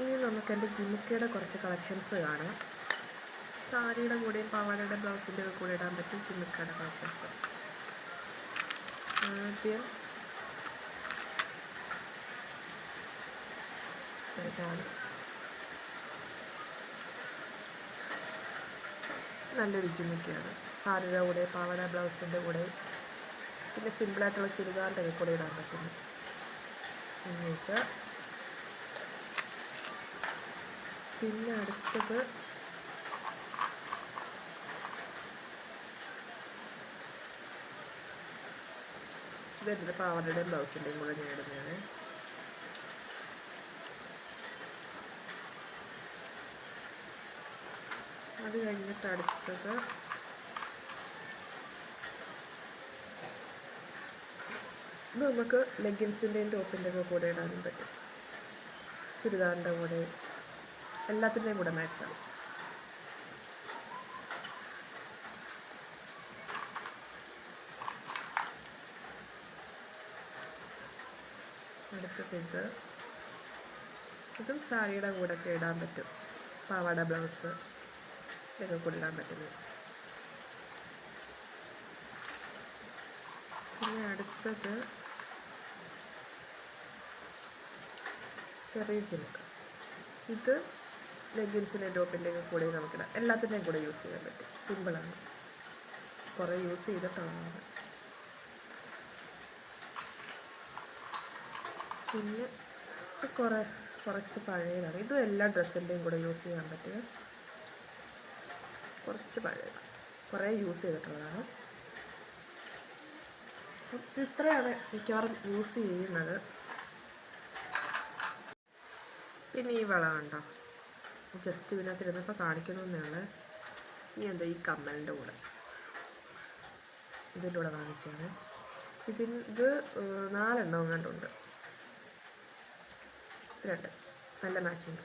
ഇനി നമുക്ക് എന്റെ ജിമിക്കയുടെ കുറച്ച് കളക്ഷൻസ് കാണാം. സാരിയുടെ കൂടെയും പാവാടയുടെ ബ്ലൗസിന്റെ ഒക്കെ കൂടെ ഇടാൻ പറ്റും ജിമിക്കയുടെ കളക്ഷൻസ് ആദ്യം ഇതാണ്. നല്ലൊരു ജിമിക്കയാണ്. സാരിയുടെ കൂടെ പാവാട ബ്ലൗസിന്റെ കൂടെ പിന്നെ സിമ്പിളായിട്ടുള്ള ചുരിദാറിന്റെ കൂടെ ഇടാൻ പറ്റുന്നു എന്നിട്ട് പിന്നെ അടുത്തത് ഇതെന്റെ പാവടയുടെയും ബ്ലൗസിന്റെയും കൂടെ ഞാൻ ഇടുന്നതാണ്. അത് കഴിഞ്ഞിട്ട് അടുത്തത് ഇത് നമുക്ക് ലെഗിൻസിന്റെയും ടോപ്പിന്റെയൊക്കെ കൂടെ ഇടാനും പറ്റും. ചുരിദാറിന്റെ കൂടെ എല്ലാത്തിന്റെയും കൂടെ മാച്ചാണ് അടുത്തത് ഇത്. ഇതും സാരിയുടെ കൂടെ ഒക്കെ ഇടാൻ പറ്റും. പാവാട ബ്ലൗസ് ഇതൊക്കെ കൂടെ ഇടാൻ പറ്റുന്നത്. പിന്നെ അടുത്തത് ചെറിയ ജിമുക്ക്. ഇത് ലെഗിൻസിന്റെ ടോപ്പിന്റെ ഒക്കെ കൂടെ നമുക്കിടാം. എല്ലാത്തിന്റെയും കൂടെ യൂസ് ചെയ്യാൻ പറ്റും. സിമ്പിളാണ്. കുറേ യൂസ് ചെയ്തിട്ടാണ്. പിന്നെ കുറേ കുറച്ച് പഴയതാണ്. ഇതും എല്ലാ ഡ്രസ്സിന്റെയും കൂടെ യൂസ് ചെയ്യാൻ പറ്റുക കുറച്ച് പഴയത് കുറേ യൂസ് ചെയ്തിട്ടുള്ളതാണ്. ഇത്രയാണ് മിക്കവാറും യൂസ് ചെയ്യുന്നത്. പിന്നെ ഈ വളമുണ്ടോ ജസ്റ്റ് ഇതിനകത്ത് ഇരുന്നപ്പോൾ കാണിക്കണമെന്നാണ് ഇനി എന്താ ഈ കമ്മലിന്റെ കൂടെ? ഇതിന്റെ കൂടെ വാങ്ങിച്ചാണ് ഇതിൽ ഇത് നാലെണ്ണം ഇത് രണ്ട്. നല്ല മാച്ചിങ്